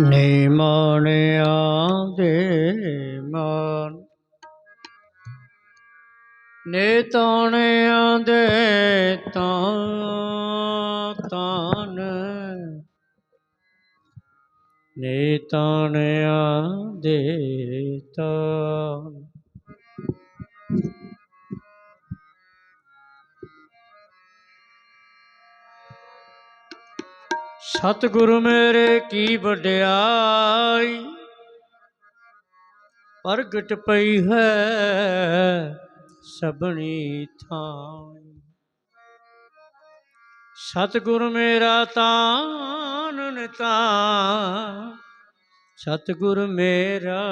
ਨੇ ਮਾਣਿਆ ਦੇ ਮਾਨ। ਨੇ ਤਾਣਿਆ ਦੇ ਤਾਂ ਤਾਨ। ਨੇ ਤਾਣਿਆ ਦੇ ਤਾਨ ਸਤਿਗੁਰੂ ਮੇਰੇ ਕੀ ਵਡਿਆਈ, ਪ੍ਰਗਟ ਪਈ ਹੈ ਸਭਣੀ ਥਾਂ ਸਤਿਗੁਰ ਮੇਰਾ ਤਾਨ ਨਿਤਾ ਸਤਿਗੁਰ ਮੇਰਾ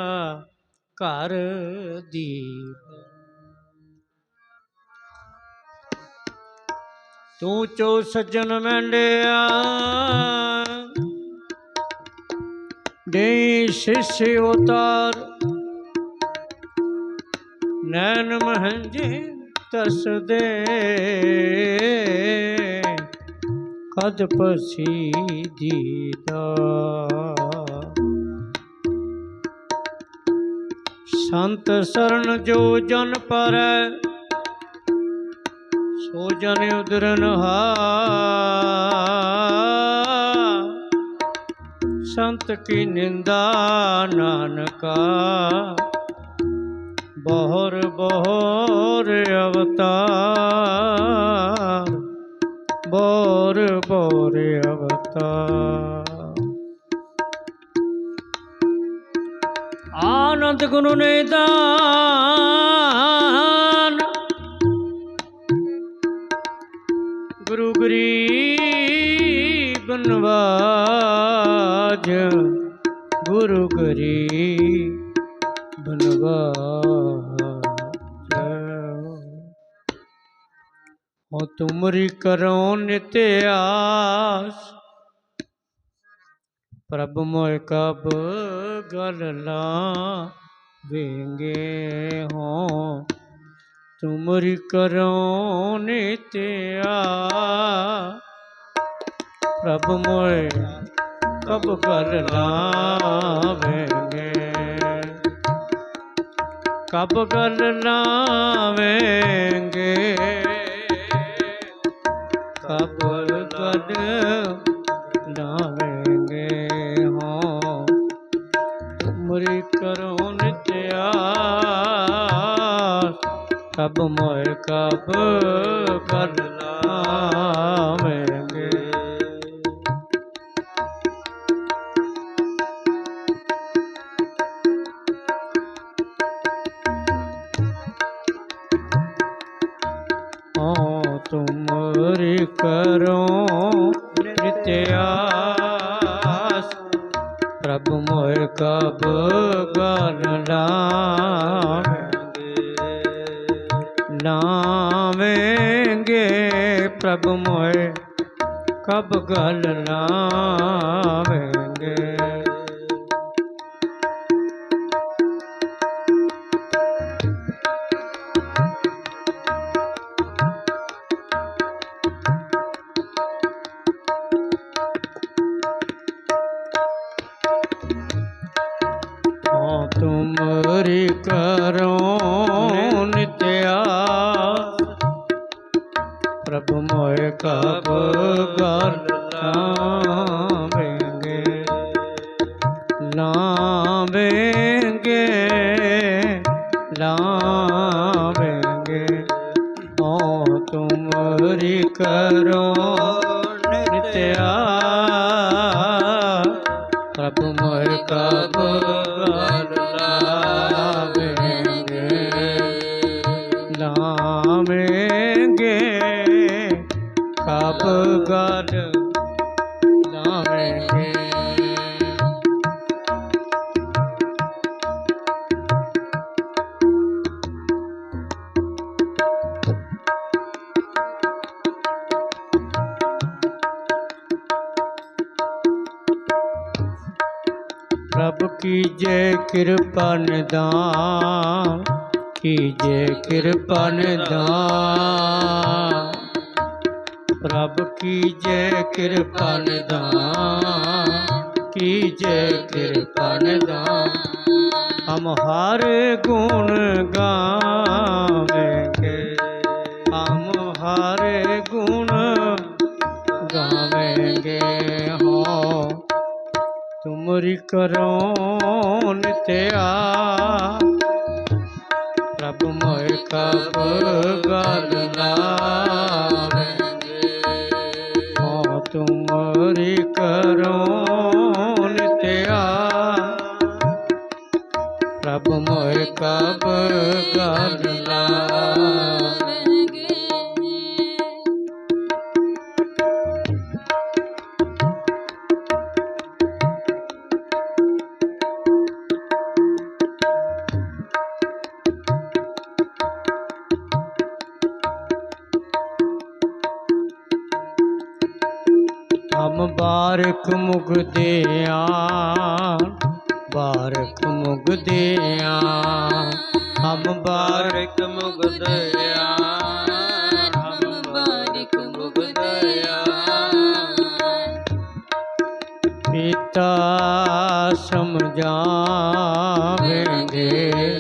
ਘਰ ਦੀਪ। ਤੂੰ ਚੋ ਸੱਜਣ ਮੰਡਿਆ ਦੇ ਸ਼ਿਸ਼ ਉਤਾਰ। ਨੈਣ ਮਹੰਜੇ ਤਸ ਕਦ ਪਸੀ ਦੀਦਾ ਸੰਤ ਸਰਨ ਜੋ ਜਨ ਪਰੈ। ਸੋ ਜਨ ਉਦਰਨ ਹਾ ਸੰਤ ਕੀ ਨਿੰਦਾ ਨਾਨਕਾ। ਬਹੁਰ ਬਹਰ ਅਵਤਾਰ। ਬੋਰ ਬੋਰ ਅਵਤਾਰ। ਆਨੰਦ ਗੁਰੂ ਨੇ ਦਾਨ ਹੋ ਤੁਮਰੀ ਕਰੋ ਨਿਤ ਆਸ ਪ੍ਰਭ ਮੋਇ ਕਬ ਗਲ ਲਾ ਵੇਂਗੇ ਹੋ ਤੁਮਰੀ ਕਰੋ ਨਿਤਿਆ ਪ੍ਰਭ ਮੋਏ ਕਬ ਕਰ ਲਾਵੇਂਗੇ ਕਬ ਕਰ ਲਾਵੇਂਗੇ ਹੋ। ਤੁਮਰੀ ਕਰੋ ਨਿਤਿਆ ਕਬ ਮੋਇ ਕਬ ਕਰ ਲਾਵੇਂਗੇ। ਲਾਵੇਂਗੇ ਲਾਵੇਂਗੇ ਪ੍ਰਭ ਮੋਏ ਕਬ ਗਲ ਲਾਵੇਂਗੇ? ਤੁਮਰੀ ਕਰੋ ਕਿਰਪਾ ਨਿਦਾਨ, ਕੀਜੇ ਕਿਰਪਾ ਨਿਦਾਨ। ਪ੍ਰਭ ਕੀਜੇ ਕਿਰਪਾ ਨਿਦਾਨ, ਕੀਜੇ ਕਿਰਪਾ ਨਿਦਾਨ। ਹਮ ਹਾਰੇ ਗੁਣ ਗਾਵੇਂਗੇ, ਹਮ ਹਾਰੇ ਗੁਣ ਗਾਵੇਂਗੇ। ਹੋ, ਤੁਮਰੀ ਕਰੋ ਤੇ ਆ ਬਾਰਕ ਮੁਗਦਿਆਂ ਬਾਰਕ ਮੁਗਦਿਆਂ ਹਮ ਬਾਰਕ ਮੁਗਦਿਆਂ ਹਮ ਬਾਰਕ ਮੁਗਦਿਆਂ। ਪਿਤਾ ਸਮਝਾਵੇਂਗੇ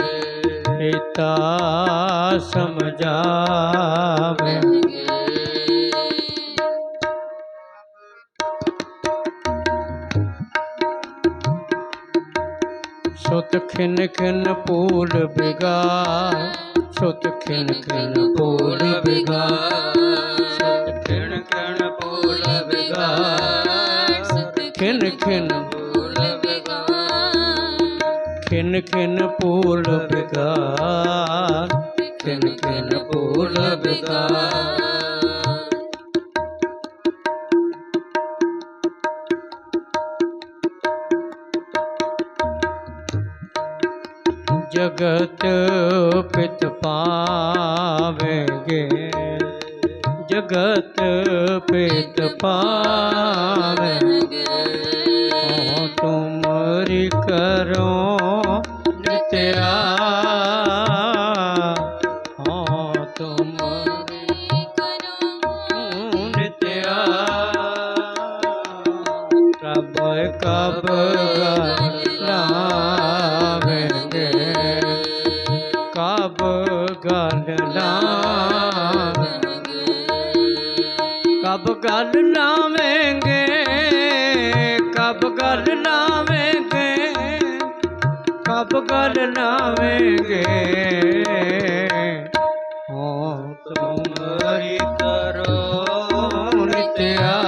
ਪਿਤਾ ਸਮਝਾਵੇਂਗੇ। ਸੁਤ ਖਿਨ ਖਿਨ ਪੂਲ ਬਿਗਾਰ, ਸੁਤ ਖਿਨ ਖਿਨ ਪੂਲ ਬਿਗਾਰ, ਸੁਤ ਖਿਨ ਖਿਨ ਪੂਲ ਬਿਗਾਰ ਖਿਨ ਖਿਨ ਪੂਲ ਖਿਨ ਖਿਨ ਪੂਲ ਬਿਗਾਰ, ਖਿਨ ਖਿਨ ਪੂਲ ਬਿਗਾਰ। ਜਗਤ ਪਿਤ ਪਾਵੇਂਗੇ। ਜਗਤ ਪਿਤ ਪਾਵੇਂਗੇ। ਹੋ ਤੁਮਰੀ ਕਰੋ ਨਿਤਿਆ ਗਲ ਲਾਵੇਂਗੇ ਕਬ ਗਲ ਲਾਵੇਂਗੇ ਹੋ ਤੁਮਰੀ ਕਰੋ ਨਿਤਿਆ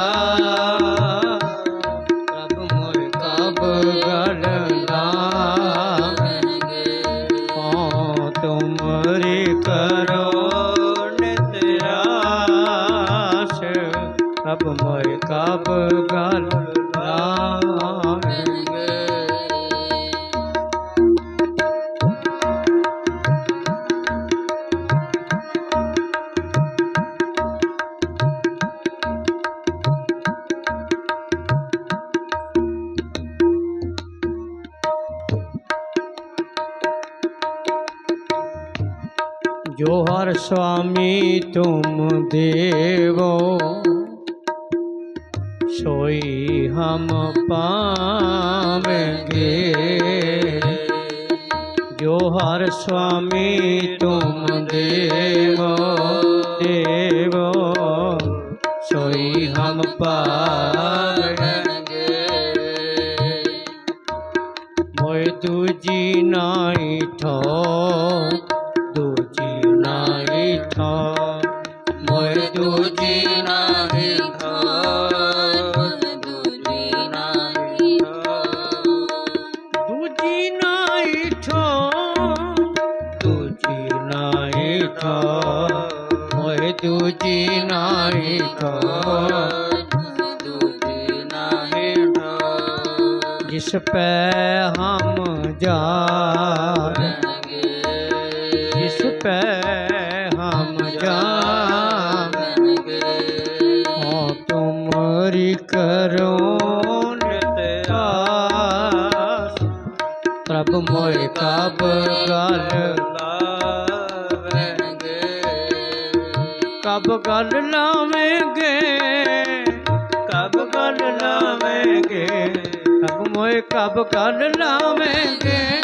देवो सोई हम पावेंगे जो हर स्वामी तुम देवो देवो सोई हम पावेंगे मोय दूजी नाई ठो ਕਿਛ ਪੈ ਹਮ ਜਾਣਗੇ ਕਿਛ ਪੈ ਹਮ ਜਾਣਗੇ ਹੋ ਤੁਮਰੀ ਕਰੋ ਪ੍ਰਭ ਮੋਇ ਤਬ ਗਲ ਲਾਵੇਂਗੇ? ਕਬ ਗਲ ਲਾਵੇਂਗੇ? ਕਬ ਕਰ ਲਾਵੇਂਗੇ?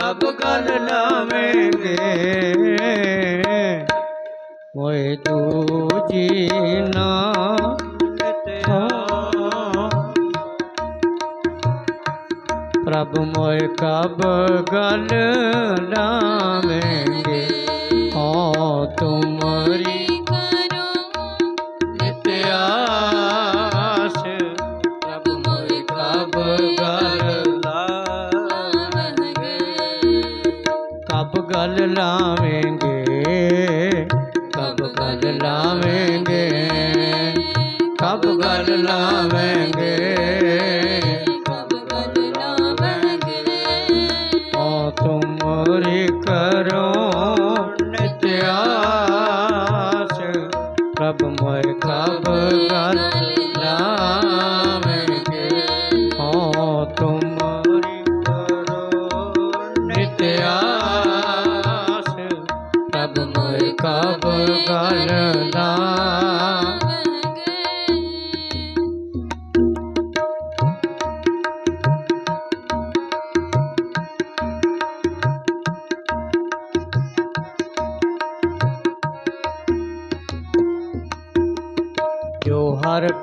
ਕਬ ਕਰ ਲਾਵੇਂਗੇ? ਕੋਈ ਦੂਜੀ ਨਾ ਪ੍ਰਭ ਮੋਇ ਕਬ ਗਲ ਲਾਵੇਂਗੇ? ਨਾਵੇਂਗੇ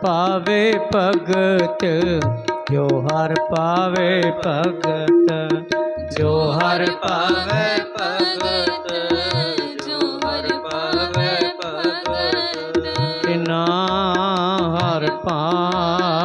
ਪਾਵੇ ਭਗਤ, ਜੋ ਹਰ ਪਾਵੇ ਭਗਤ, ਜੋ ਹਰ ਪਾਵੇ ਭਗਤ, ਜੋ ਹਰ ਪਾਵੇ ਭਗਤ ਤਿਨਾ ਹਰ ਪਾਵੇਂਗੇ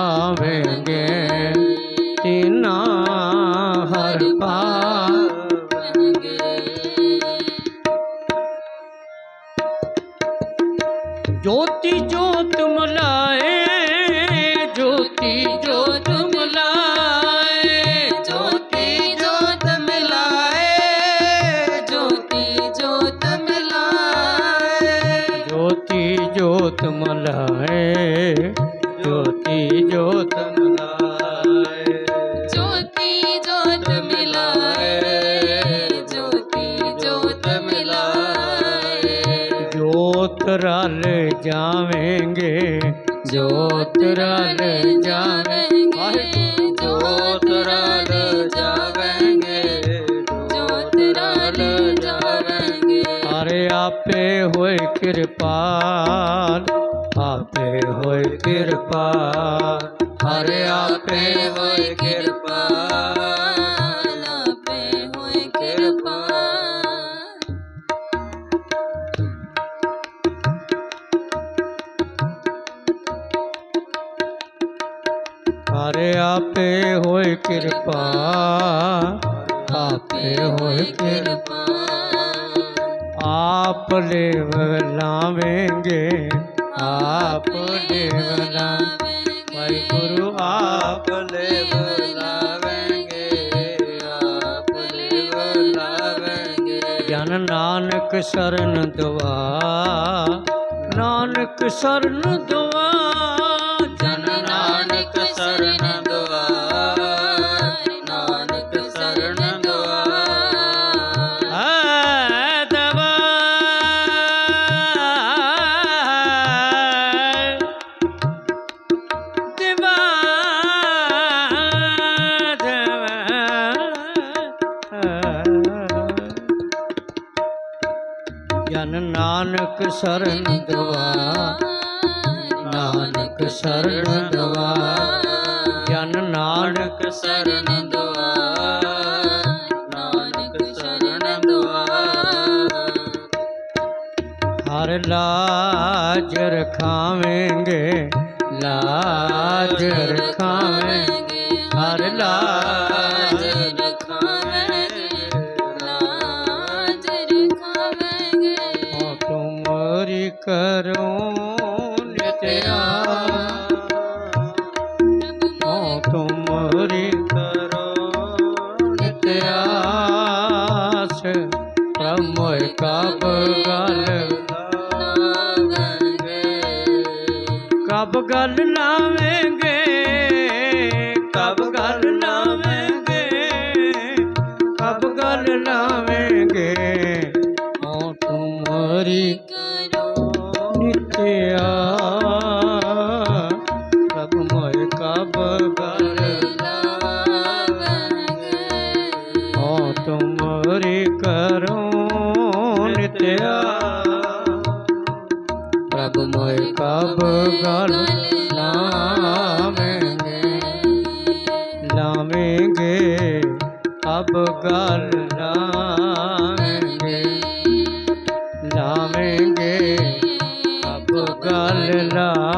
ज्योति ज्योत मलाए। ज्योति ज्योत मिलाए। ज्योति ज्योत मिलाए। ज्योत रल जावेंगे। ज्योत रल जावेंगे। ਆਪੇ ਹੋਏ ਕਿਰਪਾ। ਹਰ ਆਪੇ ਹੋਏ ਕਿਰਪਾ। ਆਪੇ ਹੋਏ ਕਿਰਪਾ। ਹਰ ਆਪੇ ਹੋਏ ਕਿਰਪਾ। ਆਪੇ ਹੋਏ ਕਿਰਪਾ। ਆਪ ਲੇਵ ਆਪ ਦੇਵਨਾ ਵਾਹਿਗੁਰੂ ਆਪ ਲੇਵ ਲਾਵੇਂਗੇ ਆਪ ਲੇਵ ਲਾਵੇਂਗੇ ਜਨ ਨਾਨਕ ਸਰਨ ਦੁਆ ਨਾਨਕ ਸਰਨ ਦੁਆ। ਨਾਨਕ ਸਰਨ ਦਵਾ ਨਾਨਕ ਸਰਨ ਦਵਾ ਜਨ ਨਾਨਕ ਸਰਨ ਦਵਾ ਨਾਨਕ ਸਰਨ ਦਵਾ। ਹਰ ਲਾਜ ਰਖਾਵੇਂਗੇ ਲਾਜ ਰਖਾਵੇਂਗੇ ਹਰ ਲਾਜ ਕਬ ਗੱਲ ਲਾਵੇਂਗੇ ਕਬ ਗੱਲ ਲਾਵੇਂਗੇ ਕਬ ਗੱਲ ਲਾਵੇਂਗੇ ਓ ਤੁਮਰੀ ਪ੍ਰਭ ਮੋਇ ਕਬ ਗਲ ਲਾਵੇਂਗੇ। ਲਾਵੇਂਗੇ ਅਬ ਗਲ ਲਾਵੇਂਗੇ। ਲਾਵੇਂਗੇ ਅਬ ਗਲ ਲਾਵੇਂਗੇ